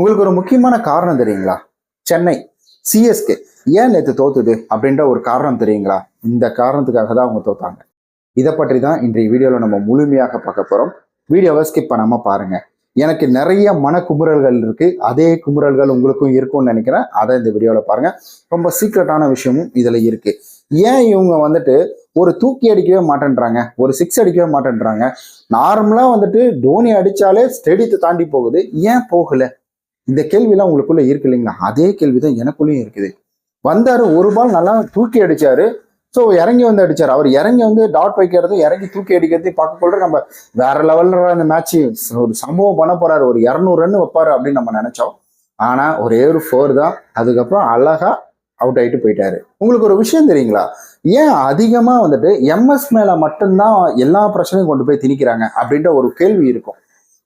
உங்களுக்கு ஒரு முக்கியமான காரணம் தெரியுங்களா? சென்னை சிஎஸ்கே ஏன் நேற்று தோத்துது அப்படின்ற ஒரு காரணம் தெரியுங்களா? இந்த காரணத்துக்காக தான் அவங்க தோத்தாங்க. இதை பற்றி தான் இன்றைய வீடியோவில் நம்ம முழுமையாக பார்க்க போகிறோம் வீடியோவை ஸ்கிப் பண்ணாமல் பாருங்கள் எனக்கு நிறைய மன குமுறல்கள் இருக்குது அதே குமுறல்கள் உங்களுக்கும் இருக்கும்னு நினைக்கிறேன். அதை இந்த வீடியோவில் பாருங்கள் ரொம்ப சீக்ரெட்டான விஷயமும் இதில் இருக்குது ஏன் இவங்க வந்துட்டு ஒரு தூக்கி அடிக்கவே மாட்டேன்றாங்க? ஒரு சிக்ஸ் அடிக்கவே மாட்டேன்றாங்க. நார்மலாக வந்துட்டு தோனி அடித்தாலே ஸ்டெடித்து தாண்டி போகுது. ஏன் போகலை? இந்த கேள்விலாம் உங்களுக்குள்ள இருக்கு இல்லைங்களா? அதே கேள்வி தான் எனக்குள்ளேயும் இருக்குது. வந்தாரு ஒரு பால் நல்லா தூக்கி அடிச்சாரு. ஸோ இறங்கி வந்து அடிச்சார். அவர் இறங்கி வந்து டாட் வைக்கிறது இறங்கி தூக்கி அடிக்கிறது பார்க்க கொள்ள நம்ம வேற லெவல்ல அந்த மேட்ச் ஒரு சம்பவம் பண்ண போறாரு. ஒரு இரநூறு ரன் வைப்பாரு அப்படின்னு நம்ம நினைச்சோம். ஆனா ஒரே ஒரு ஃபோர் தான். அதுக்கப்புறம் அழகா அவுட் ஆயிட்டு போயிட்டாரு. உங்களுக்கு ஒரு விஷயம் தெரியுங்களா? ஏன் அதிகமா வந்துட்டு எம்எஸ் மேல மட்டும்தான் எல்லா பிரச்சனையும் கொண்டு போய் திணிக்கிறாங்க அப்படின்ற ஒரு கேள்வி இருக்கும்.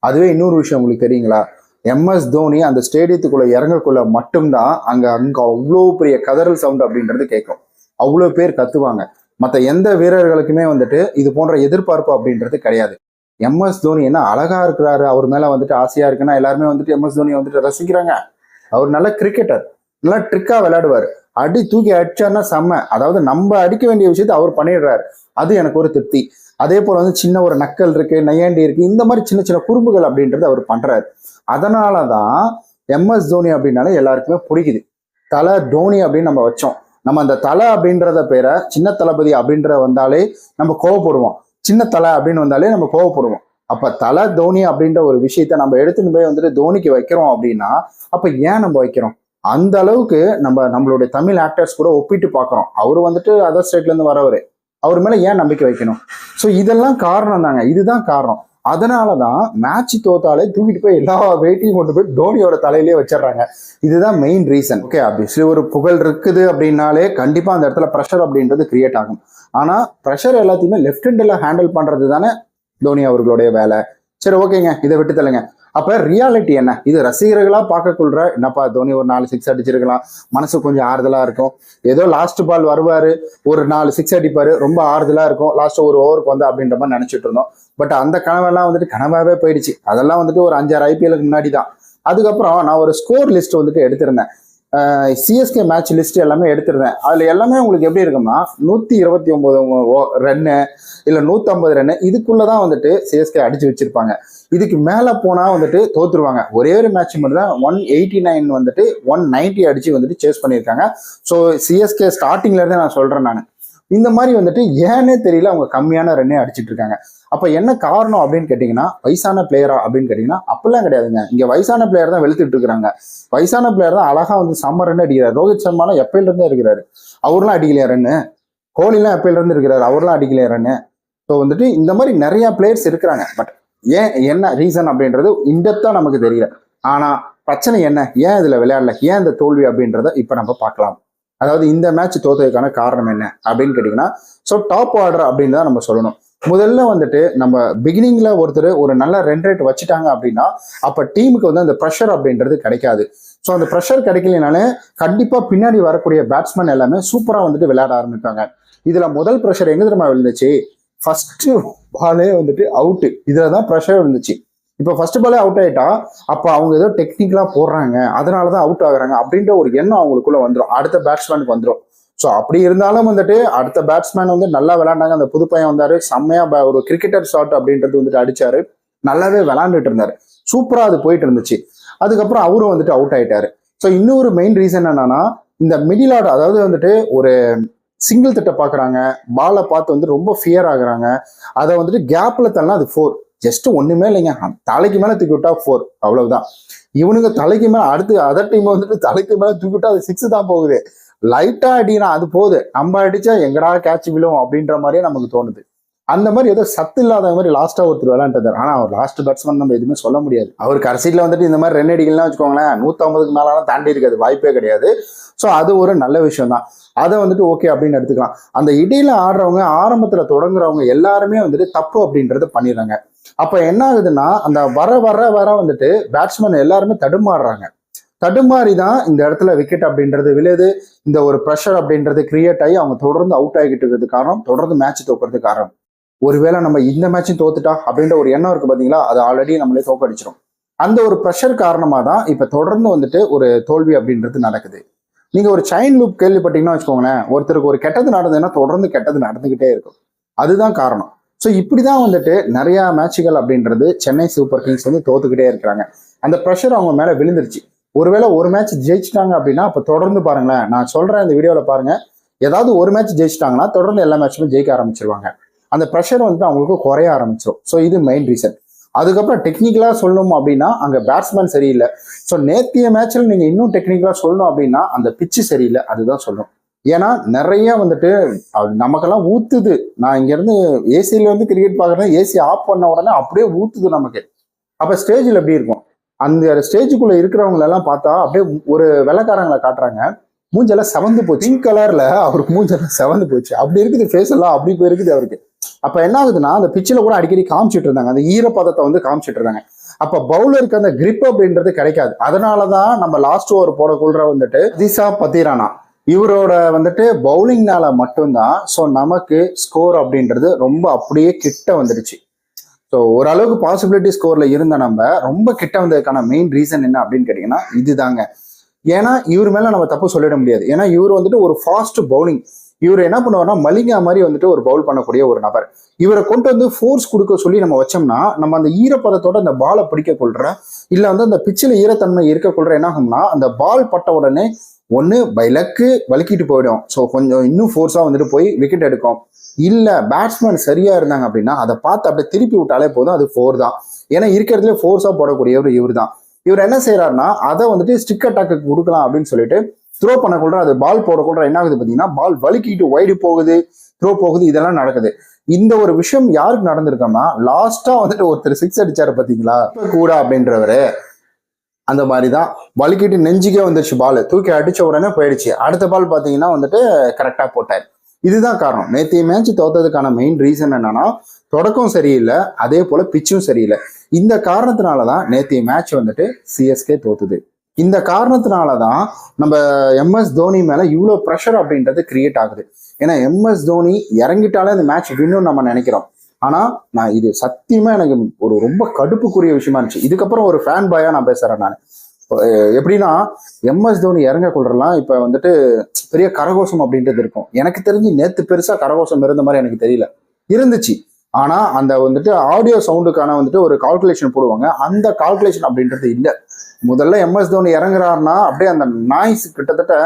அதுவே இன்னொரு விஷயம் உங்களுக்கு தெரியுங்களா? எம்எஸ் தோனி அந்த ஸ்டேடியத்துக்குள்ள இறங்கக்குள்ள மட்டும்தான் அங்க அங்க அவ்வளோ பெரிய கதறல் சவுண்ட் அப்படின்றது கேட்கும். அவ்வளோ பேர் கத்துவாங்க. மற்ற எந்த வீரர்களுக்குமே வந்துட்டு இது போன்ற எதிர்பார்ப்பு அப்படின்றது கிடையாது. எம்எஸ் தோனி என்ன அழகா இருக்கிறாரு அவர் மேல வந்துட்டு ஆசையா இருக்குன்னா எல்லாருமே வந்துட்டு எம்எஸ் தோனியை வந்துட்டு ரசிக்கிறாங்க. அவர் நல்ல கிரிக்கெட்டர் நல்லா ட்ரிக்கா விளையாடுவார். அடி தூக்கி அடிச்சாருன்னா செம்ம. அதாவது நம்ம அடிக்க வேண்டிய விஷயத்தை அவர் பண்ணிடுறாரு. அது எனக்கு ஒரு திருப்தி. அதே போல வந்து சின்ன ஒரு நக்கல் இருக்கு நையாண்டி இருக்கு இந்த மாதிரி சின்ன சின்ன குறும்புகள் அப்படின்றது அவர் பண்றாரு. அதனால தான் எம்எஸ் தோனி அப்படின்னாலே எல்லாருக்குமே பிடிக்குது தலை தோனி அப்படின்னு நம்ம வச்சோம். நம்ம அந்த தலை அப்படின்றத பேரை சின்ன தளபதி அப்படின்ற வந்தாலே நம்ம கோவப்படுவோம். சின்ன தலை அப்படின்னு வந்தாலே நம்ம கோவப்படுவோம். அப்ப தலை தோனி அப்படின்ற ஒரு விஷயத்த நம்ம எடுத்துன்னு போய் வந்துட்டு தோனிக்கு வைக்கிறோம் அப்படின்னா அப்ப ஏன் நம்ம வைக்கிறோம்? அந்த அளவுக்கு நம்ம நம்மளுடைய தமிழ் ஆக்டர்ஸ் கூட ஒப்பிட்டு பார்க்குறோம். அவர் வந்துட்டு அதர் ஸ்டேட்லேருந்து வரவர். அவர் மேலே ஏன் நம்பிக்கை வைக்கணும்? ஸோ இதெல்லாம் காரணம் தாங்க இதுதான் காரணம். அதனால தான் மேட்ச் தோத்தாலே தூக்கிட்டு போய் எல்லா வெயிட்டையும் கொண்டு போய் தோனியோட தலையிலே வச்சிடுறாங்க. இதுதான் மெயின் ரீசன் ஓகே ஆப்வியஸ்லி ஒரு புகழ் இருக்குது அப்படின்னாலே கண்டிப்பாக அந்த இடத்துல ப்ரெஷர் அப்படின்றது கிரியேட் ஆகும். ஆனால் ப்ரெஷர் எல்லாத்தையுமே லெஃப்ட் ஹேண்டில் ஹேண்டில் பண்ணுறது தானே தோனி அவர்களுடைய வேலை. சரி ஓகேங்க. இதை விட்டு தள்ளுங்க. அப்போ ரியாலிட்டி என்ன? இது ரசிகர்களாக பார்க்கக்குள்ள என்னப்பா தோனி ஒரு நாலு சிக்ஸ் அடிச்சிருக்கலாம். மனசு கொஞ்சம் ஆறுதலாக இருக்கும். ஏதோ லாஸ்ட் பால் வருவார் ஒரு நாலு சிக்ஸ் அடிப்பார் ரொம்ப ஆறுதலாக இருக்கும். லாஸ்ட் ஒரு ஓவருக்கு வந்து அப்படின்ற மாதிரி நினச்சிட்டு இருந்தோம். பட் அந்த கனவெல்லாம் வந்துட்டு கனவாகவே போயிடுச்சு. அதெல்லாம் வந்துட்டு ஒரு அஞ்சாறு ஐபிஎலுக்கு முன்னாடி தான் அதுக்கப்புறம் நான் ஒரு ஸ்கோர் லிஸ்ட் வந்துட்டு எடுத்திருந்தேன். சிஎஸ்கே மேட்ச் லிஸ்ட் எல்லாமே எடுத்திருந்தேன். அதில் எல்லாமே உங்களுக்கு எப்படி இருக்கும்னா நூற்றி இருபத்தி ஒம்பது ரன்னு இல்லை நூற்றம்பது ரன்னு இதுக்குள்ளே தான் வந்துட்டு சிஎஸ்கே அடித்து வச்சுருப்பாங்க. இதுக்கு மேலே போனால் வந்துட்டு தோற்றுருவாங்க ஒரே ஒரு மேட்ச் மட்டும் தான் ஒன் எயிட்டி நைன் வந்துட்டு ஒன் நைன்ட்டி அடித்து வந்துட்டு சேஸ் பண்ணியிருக்காங்க ஸோ சிஎஸ்கே ஸ்டார்டிங்லேருந்தே நான் சொல்கிறேன் நான். இந்த மாதிரி வந்துட்டு ஏன்னே தெரியல அவங்க கம்மியான ரன்னே அடிச்சிட்டு இருக்காங்க. அப்ப என்ன காரணம் அப்படின்னு கேட்டீங்கன்னா வயசான பிளேயரா அப்படின்னு கேட்டீங்கன்னா அப்பெல்லாம் கிடையாதுங்க. இங்க வயசான பிளேயர் தான் வெளுத்துட்டு இருக்காங்க. வயசான பிளேயர் தான் அழகா வந்து சம்மர் ரன் அடிக்கிறார். ரோஹித் சர்மாலாம் எப்பயில இருந்தே இருக்கிறாரு அவர்லாம் அடிக்கலையா ரன்னு கோலிலாம் எப்பயில இருந்து இருக்கிறாரு? அவர்லாம் அடிக்கலையா ரன்னு ஸோ வந்துட்டு இந்த மாதிரி நிறைய பிளேயர்ஸ் இருக்கிறாங்க. பட் ஏன் என்ன ரீசன் அப்படின்றது இன்டெப்தா நமக்கு தெரியல. ஆனா பிரச்சனை என்ன? ஏன் இதுல விளையாடல? ஏன் இந்த தோல்வி அப்படின்றத இப்ப நம்ம பார்க்கலாம். அதாவது இந்த மேட்ச் தோத்ததுக்கான காரணம் என்ன அப்படின்னு கேட்டிங்கன்னா ஸோ டாப் ஆர்டர் அப்படின்னு தான் நம்ம சொல்லணும். முதல்ல வந்துட்டு நம்ம பிகினிங்ல ஒருத்தர் ஒரு நல்ல ரன் ரேட் வச்சுட்டாங்க அப்படின்னா அப்ப டீமுக்கு வந்து அந்த ப்ரெஷர் அப்படின்றது கிடைக்காது. ஸோ அந்த ப்ரெஷர் கிடைக்கலனாலே கண்டிப்பா பின்னாடி வரக்கூடிய பேட்ஸ்மேன் எல்லாமே சூப்பரா வந்துட்டு விளையாட ஆரம்பிப்பாங்க. இதுல முதல் ப்ரெஷர் எங்க தெரியுமா விழுந்துச்சு? ஃபர்ஸ்ட் பாலே வந்துட்டு அவுட்டு இதுல தான் ப்ரெஷர் விழுந்துச்சு. இப்போ ஃபர்ஸ்ட் பாலே அவுட் ஆயிட்டா அப்போ அவங்க ஏதோ டெக்னிக்கலாக போடுறாங்க அதனால தான் அவுட் ஆகுறாங்க அப்படின்ற ஒரு எண்ணம் அவங்களுக்குள்ள வந்துடும் அடுத்த பேட்ஸ்மேனுக்கு வந்துடும் ஸோ அப்படி இருந்தாலும் வந்துட்டு அடுத்த பேட்ஸ்மேன் வந்து நல்லா விளாண்டாங்க அந்த புது பையன் வந்தாரு. செம்மையா ஒரு கிரிக்கெட்டர் ஷாட் அப்படின்றது வந்துட்டு அடிச்சாரு. நல்லாவே விளாண்டுட்டு இருந்தாரு. சூப்பரா அது போயிட்டு இருந்துச்சு. அதுக்கப்புறம் அவரும் வந்துட்டு அவுட் ஆயிட்டாரு. ஸோ இன்னொரு மெயின் ரீசன் என்னன்னா இந்த மிடில் ஆர்டர் அதாவது வந்துட்டு ஒரு சிங்கிள் தட்டை பார்க்குறாங்க பாலை பார்த்து வந்து ரொம்ப ஃபியர் ஆகுறாங்க. அதை வந்துட்டு கேப்ல தள்ளனா அது ஃபோர் ஜஸ்ட் ஒண்ணுமே இல்லைங்க. தலைக்கு மேல தூக்கி விட்டா ஃபோர் அவ்வளவுதான். இவனுங்க தலைக்கு மேல அடுத்து அதர் டீம் வந்துட்டு தலைக்கு மேல தூக்கி விட்டா அது சிக்ஸ் தான் போகுது. லைட்டா அடினா அது போகுது. நம்ம அடிச்சா எங்கடா கேட்ச் விழும் அப்படின்ற மாதிரியே நமக்கு தோணுது. அந்த மாதிரி ஏதோ சத்து இல்லாத மாதிரி லாஸ்டா ஒருத்தர் விளையாண்டார் ஆனா அவர் லாஸ்ட் பேட்ஸ்மேன் நம்ம எதுவுமே சொல்ல முடியாது. அவர் கடைசியில் வந்துட்டு இந்த மாதிரி ரெண்டு அடிகள்லாம் வச்சுக்கோங்களேன் நூத்தம்பதுக்கு மேலாம் தாண்டி இருக்காது வாய்ப்பே கிடையாது. ஸோ அது ஒரு நல்ல விஷயம் தான் அதை வந்துட்டு ஓகே அப்படின்னு எடுத்துக்கலாம். அந்த இடையில ஆடுறவங்க ஆரம்பத்துல தொடங்குறவங்க எல்லாருமே வந்துட்டு தப்பு அப்படின்றத பண்ணிடுறாங்க. அப்ப என்ன ஆகுதுன்னா அந்த வர வர வர வந்துட்டு பேட்ஸ்மேன் எல்லாருமே தடுமாறுறாங்க. தடுமாறி தான் இந்த இடத்துல விக்கெட் அப்படின்றது விழுது. இந்த ஒரு ப்ரெஷர் அப்படின்றது கிரியேட் ஆகி அவங்க தொடர்ந்து அவுட் ஆகிட்டு இருக்கிறது காரணம் தொடர்ந்து மேட்ச் தோக்குறது காரணம். ஒருவேளை நம்ம இந்த மேட்சும் தோத்துட்டா அப்படின்ற ஒரு எண்ணம் இருக்கு பார்த்தீங்களா அது ஆல்ரெடி நம்மளே தோக்கடிச்சிடும் அந்த ஒரு ப்ரெஷர் காரணமாக தான் இப்போ தொடர்ந்து வந்துட்டு ஒரு தோல்வி அப்படின்றது நடக்குது. நீங்கள் ஒரு செயின் லூப் கேள்விப்பட்டீங்கன்னா வச்சுக்கோங்களேன் ஒருத்தருக்கு ஒரு கெட்டது நடந்ததுன்னா தொடர்ந்து கெட்டது நடந்துக்கிட்டே இருக்கும். அதுதான் காரணம். ஸோ இப்படி தான் வந்துட்டு நிறையா மேட்சுகள் அப்படின்றது சென்னை சூப்பர் கிங்ஸ் வந்து தோத்துக்கிட்டே இருக்கிறாங்க. அந்த ப்ரெஷர் அவங்க மேலே விழுந்துருச்சு. ஒருவேளை ஒரு மேட்ச் ஜெயிச்சிட்டாங்க அப்படின்னா அப்போ தொடர்ந்து பாருங்களேன் நான் சொல்கிறேன் இந்த வீடியோவில் பாருங்கள் ஏதாவது ஒரு மேட்ச் ஜெயிச்சிட்டாங்கன்னா தொடர்ந்து எல்லா மேட்சுமே ஜெயிக்க ஆரம்பிச்சிருவாங்க. அந்த ப்ரெஷர் வந்துட்டு அவங்களுக்கு குறைய ஆரம்பிச்சிடும் ஸோ இது மெயின் ரீசன் அதுக்கப்புறம் டெக்னிக்கலாக சொல்லணும் அப்படின்னா அங்கே பேட்ஸ்மேன் சரியில்லை. ஸோ நேத்திய மேட்ச்சில் நீங்கள் இன்னும் டெக்னிக்கலாக சொல்லணும் அப்படின்னா அந்த பிச்சு சரியில்லை. அதுதான் சொல்லணும். ஏன்னா நிறைய வந்துட்டு அது நமக்கெல்லாம் ஊத்துது. நான் இங்கேருந்து ஏசியில் வந்து கிரிக்கெட் பார்க்குறேன் ஏசி ஆஃப் பண்ண உடனே அப்படியே ஊத்துது நமக்கு. அப்போ ஸ்டேஜில் எப்படி இருக்கும்? அந்த ஸ்டேஜுக்குள்ளே இருக்கிறவங்களெல்லாம் பார்த்தா அப்படியே ஒரு வெள்ளக்காரங்களை காட்டுறாங்க. மூஞ்செல்லாம் செவந்து போச்சு. பிங்க் கலர்ல அவருக்கு மூஞ்செல்லாம் செவந்து போச்சு. அப்படி இருக்குது ஃபேஸ் எல்லாம் அப்படி போயிருக்குது அவருக்கு. அப்ப என்ன ஆகுதுன்னா அந்த பிச்சில் கூட அடிக்கடி காமிச்சிட்டு இருந்தாங்க. அந்த ஈரப்பதத்தை வந்து காமிச்சிட்டு இருந்தாங்க. அப்ப பவுலருக்கு அந்த கிரிப் அப்படின்றது கிடைக்காது. அதனாலதான் நம்ம லாஸ்ட் ஓவர் போடக்குள்ள வந்துட்டு திசா பத்திரானா. இவரோட வந்துட்டு பவுலிங்னால மட்டும்தான் ஸோ நமக்கு ஸ்கோர் அப்படின்றது ரொம்ப அப்படியே கிட்ட வந்துடுச்சு. ஸோ ஓரளவுக்கு பாசிபிலிட்டி ஸ்கோர்ல இருந்த நம்ம ரொம்ப கிட்ட வந்ததுக்கான மெயின் ரீசன் என்ன அப்படின்னு கேட்டீங்கன்னா இதுதாங்க. ஏன்னா இவர் மேல நம்ம தப்பு சொல்லிட முடியாது. ஏன்னா இவர் வந்துட்டு ஒரு ஃபாஸ்ட் பவுலிங் இவர் என்ன பண்ணுவார்னா மலிங்கா மாதிரி வந்துட்டு ஒரு பவுல் பண்ணக்கூடிய ஒரு நபர். இவரை கொண்டு வந்து ஃபோர்ஸ் கொடுக்க சொல்லி நம்ம வச்சோம்னா நம்ம அந்த ஈரப்பதத்தோட அந்த பாலை பிடிக்க கொள்ற இல்ல வந்து அந்த பிச்சில் ஈரத்தன்மை இருக்க கொள்ற என்ன ஆகும்னா அந்த பால் பட்ட உடனே ஒன்று பை லக்கு போயிடும். ஸோ கொஞ்சம் இன்னும் ஃபோர்ஸாக வந்துட்டு போய் விக்கெட் எடுக்கும். இல்லை பேட்ஸ்மேன் சரியா இருந்தாங்க அப்படின்னா அதை பார்த்து அப்படியே திருப்பி விட்டாலே போதும் அது ஃபோர் தான். ஏன்னா இருக்கிறதுலே ஃபோர்ஸாக போடக்கூடியவர் இவர் தான் இவர் என்ன செய்யறாருன்னா அதை வந்துட்டு ஸ்டிக் அட்டாக்கு கொடுக்கலாம் அப்படின்னு சொல்லிட்டு த்ரோ பண்ணக்குள்ள அது பால் போடக்குள்ள என்ன ஆகுது பார்த்தீங்கன்னா பால் வலுக்கிட்டு ஒயிடு போகுது த்ரோ போகுது இதெல்லாம் நடக்குது. இந்த ஒரு விஷயம் யாருக்கு நடந்திருக்கோம்னா லாஸ்டா வந்துட்டு ஒருத்தர் சிக்ஸ் அடிச்சாரு பாத்தீங்களா? கூட அப்படின்றவரு. அந்த மாதிரி தான் வலிக்கிட்டு நெஞ்சுக்கே வந்துருச்சு பால் தூக்கி அடிச்ச உடனே போயிடுச்சு. அடுத்த பால் பார்த்தீங்கன்னா வந்துட்டு கரெக்டாக போட்டார். இதுதான் காரணம். நேற்றைய மேட்ச் தோத்ததுக்கான மெயின் ரீசன் என்னன்னா தொடக்கம் சரியில்லை அதே போல பிச்சும் சரியில்லை. இந்த காரணத்தினால தான் நேற்றைய மேட்ச் வந்துட்டு சிஎஸ்கே தோத்துது. இந்த காரணத்தினால தான் நம்ம எம்எஸ் தோனி மேலே இவ்வளோ ப்ரெஷர் அப்படின்றது கிரியேட் ஆகுது. ஏன்னா எம்எஸ் தோனி இறங்கிட்டாலே அந்த மேட்ச் வின்னும் நம்ம நினைக்கிறோம். ஆனால் நான் இது சத்தியமாக எனக்கு ஒரு ரொம்ப கடுப்புக்குரிய விஷயமா இருந்துச்சு. இதுக்கப்புறம் ஒரு ஃபேன் பாயாக நான் பேசுகிறேன் நான். எப்படின்னா எம்எஸ் தோனி இறங்க கொள்றலாம் இப்போ வந்துட்டு பெரிய கரகோஷம் அப்படின்றது இருக்கும். எனக்கு தெரிஞ்சு நேற்று பெருசாக கரகோஷம் இருந்த மாதிரி எனக்கு தெரியல. இருந்துச்சு. ஆனால் அந்த வந்துட்டு ஆடியோ சவுண்டுக்கான வந்துட்டு ஒரு கால்குலேஷன் போடுவாங்க. அந்த கால்குலேஷன் அப்படின்றது இல்லை. முதல்ல எம்எஸ் தோனி இறங்குறாருன்னா அப்படியே அந்த நாய்ஸ் கிட்டத்தட்ட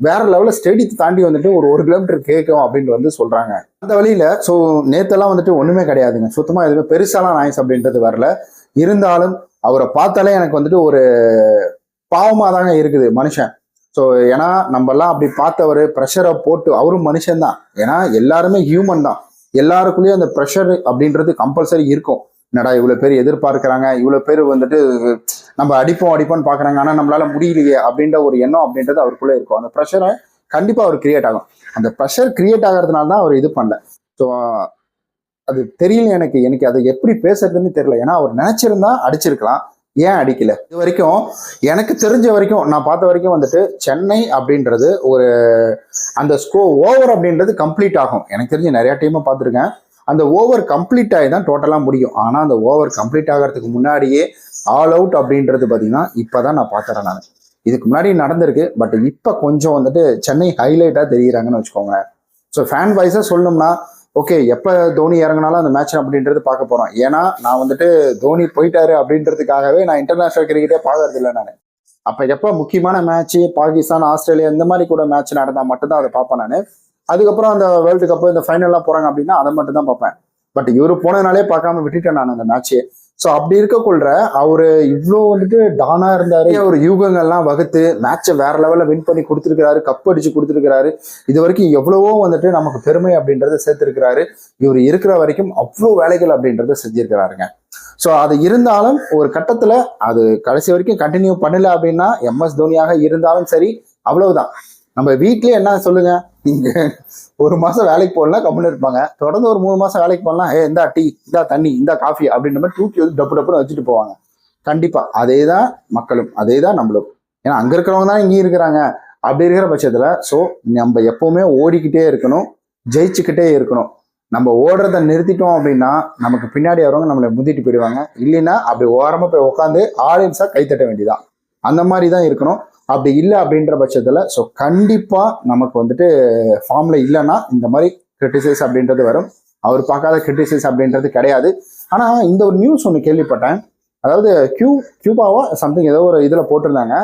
வேற லெவலில் ஸ்டேடியத்தை தாண்டி வந்துட்டு ஒரு ஒரு கிலோமீட்டர் கேட்கும் அப்படின்ட்டு வந்து சொல்றாங்க. அந்த வழியில ஸோ நேத்தெல்லாம் வந்துட்டு ஒண்ணுமே கிடையாதுங்க. சுத்தமா எதுவுமே பெருசாலாம் நாய்ஸ் அப்படின்றது வரல. இருந்தாலும் அவரை பார்த்தாலே எனக்கு வந்துட்டு ஒரு பாவமாக தாங்க இருக்குது மனுஷன். ஸோ ஏன்னா நம்மலாம் அப்படி பார்த்தவர் ப்ரெஷரை போட்டு அவரும் மனுஷன்தான். ஏன்னா எல்லாருமே ஹியூமன் தான். எல்லாருக்குள்ளேயும் அந்த ப்ரெஷர் அப்படின்றது கம்பல்சரி இருக்கும். என்னடா இவ்வளோ பேர் எதிர்பார்க்குறாங்க? இவ்வளோ பேர் வந்துட்டு நம்ம அடிப்போம் அடிப்போம்னு பார்க்குறாங்க. ஆனால் நம்மளால முடியலையே அப்படின்ற ஒரு எண்ணம் அப்படின்றது அவருக்குள்ளே இருக்கும். அந்த ப்ரெஷரை கண்டிப்பாக அவர் கிரியேட் ஆகும். அந்த ப்ரெஷர் கிரியேட் ஆகிறதுனால தான் அவர் இது பண்ணல. ஸோ அது தெரியல எனக்கு. எனக்கு அதை எப்படி பேசுறதுன்னு தெரியல. ஏன்னா அவர் நினைச்சிருந்தா அடிச்சிருக்கலாம். ஏன் அடிக்கல? இது வரைக்கும் எனக்கு தெரிஞ்ச வரைக்கும் நான் பார்த்த வரைக்கும் வந்துட்டு சென்னை அப்படின்றது ஒரு அந்த ஸ்கோ ஓவர் அப்படின்றது கம்ப்ளீட் ஆகும். எனக்கு தெரிஞ்சு நிறைய டைமாக பார்த்துருக்கேன். அந்த ஓவர் கம்ப்ளீட் ஆகி தான் டோட்டலாக முடியும். ஆனால் அந்த ஓவர் கம்ப்ளீட் ஆகிறதுக்கு முன்னாடியே ஆல் அவுட் அப்படின்றது பார்த்தீங்கன்னா இப்போ தான் நான் பார்க்குறேன் நான். இதுக்கு முன்னாடி நடந்திருக்கு பட் இப்போ கொஞ்சம் வந்துட்டு சென்னை ஹைலைட்டாக தெரிகிறாங்கன்னு வச்சுக்கோங்க ஸோ ஃபேன் வைஸாக சொல்லணும்னா ஓகே எப்போ தோனி இறங்கினாலும் அந்த மேட்ச் அப்படின்றது பார்க்க போகிறோம் ஏன்னா நான் வந்துட்டு தோனி போயிட்டாரு அப்படின்றதுக்காகவே நான் இன்டர்நேஷ்னல் கிரிக்கெட்டே பார்க்கறது இல்லை நான். அப்போ எப்போ முக்கியமான மேட்ச் பாகிஸ்தான் ஆஸ்திரேலியா இந்த மாதிரி கூட மேட்ச் நடந்தால் மட்டும்தான் அதை பார்ப்பேன் நான். அதுக்கப்புறம் அந்த வேர்ல்டு கப் இந்த ஃபைனல்லாம் போகிறாங்க அப்படின்னா அதை மட்டும் தான் பார்ப்பேன். பட் இவரு போனதுனாலே பார்க்காம விட்டுட்டேன் நான் அந்த மேட்ச்சே ஸோ அப்படி இருக்கக்குள்ள அவரு இவ்வளோ வந்துட்டு டானா இருந்தாரு. ஒரு யூகங்கள்லாம் வகுத்து மேட்சை வேற லெவலில் வின் பண்ணி கொடுத்துருக்காரு கப் அடிச்சு கொடுத்துருக்காரு இது வரைக்கும் எவ்வளவோ வந்துட்டு நமக்கு பெருமை அப்படின்றத சேர்த்திருக்கிறாரு. இவர் இருக்கிற வரைக்கும் அவ்வளோ வேலைகள் அப்படின்றத செஞ்சிருக்கிறாருங்க. ஸோ அது இருந்தாலும் ஒரு கட்டத்தில் அது கடைசி வரைக்கும் கண்டினியூ பண்ணல அப்படின்னா எம்எஸ் தோனியாக இருந்தாலும் சரி அவ்வளவுதான். நம்ம வீட்லயே என்ன சொல்லுங்க? நீங்க ஒரு மாசம் வேலைக்கு போகலாம் கம்முன்னு இருப்பாங்க. தொடர்ந்து ஒரு மூணு மாசம் வேலைக்கு போகலாம் ஏ இந்தா டீ இந்தா தண்ணி இந்தா காஃபி அப்படின்ற மாதிரி தூக்கி வந்து டப்பு டப்புன்னு வச்சுட்டு போவாங்க. கண்டிப்பா அதே தான் மக்களும் அதே தான் நம்மளும். ஏன்னா அங்க இருக்கிறவங்க தான் இங்கேயும் இருக்கிறாங்க. அப்படி இருக்கிற பட்சத்துல ஸோ நம்ம எப்பவுமே ஓடிக்கிட்டே இருக்கணும் ஜெயிச்சுக்கிட்டே இருக்கணும். நம்ம ஓடுறத நிறுத்திட்டோம் அப்படின்னா நமக்கு பின்னாடி வரவங்க நம்மளை முந்திட்டு போயிடுவாங்க. இல்லைன்னா அப்படி ஓரமா போய் உட்காந்து ஆடியன்ஸா கைத்தட்ட வேண்டியதான் அந்த மாதிரி தான் இருக்கணும். அப்படி இல்லை அப்படின்ற பட்சத்தில் ஸோ கண்டிப்பாக நமக்கு வந்துட்டு ஃபார்மில் இல்லைன்னா இந்த மாதிரி கிரிட்டிசைஸ் அப்படின்றது வரும். அவர் பார்க்காத கிரிட்டிசைஸ் அப்படின்றது கிடையாது. ஆனால் இந்த ஒரு நியூஸ் ஒன்று கேள்விப்பட்டேன். அதாவது கியூ கியூபாவா சம்திங் ஏதோ ஒரு இதில் போட்டிருந்தாங்க.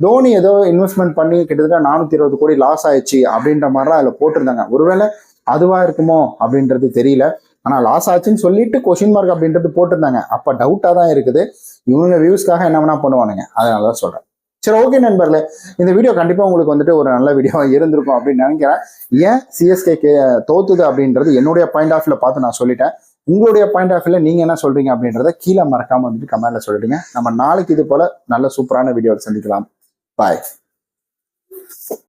தோனி ஏதோ இன்வெஸ்ட்மெண்ட் பண்ணி கிட்டத்தட்ட நானூற்றி இருபது கோடி லாஸ் ஆயிடுச்சு அப்படின்ற மாதிரிலாம் அதில் போட்டிருந்தாங்க. ஒருவேளை அதுவாக இருக்குமோ அப்படின்றது தெரியல. ஆனால் லாஸ் ஆச்சுன்னு சொல்லிட்டு கொஷின் மார்க் அப்படின்றது போட்டிருந்தாங்க. அப்போ டவுட்டாக தான் இருக்குது. இவங்க வியூஸ்க்காக என்ன வேணா பண்ணுவானுங்க. அதனால தான் சொல்கிறேன் சரி ஓகே நண்பர்களே. இந்த வீடியோ கண்டிப்பா உங்களுக்கு வந்துட்டு ஒரு நல்ல வீடியோ இருந்திருக்கும் அப்படின்னு நினைக்கிறேன். ஏன் சிஎஸ்கே கே தோத்துது அப்படின்றது என்னுடைய பாயிண்ட் ஆஃப்ல பார்த்து நான் சொல்லிட்டேன். உங்களுடைய பாயிண்ட் ஆஃப் நீங்க என்ன சொல்றீங்க அப்படின்றத கீழே மறக்காம வந்துட்டு கமெண்ட்ல சொல்லிடுங்க. நம்ம நாளைக்கு இது போல நல்ல சூப்பரான வீடியோவில் சந்திக்கலாம். பாய்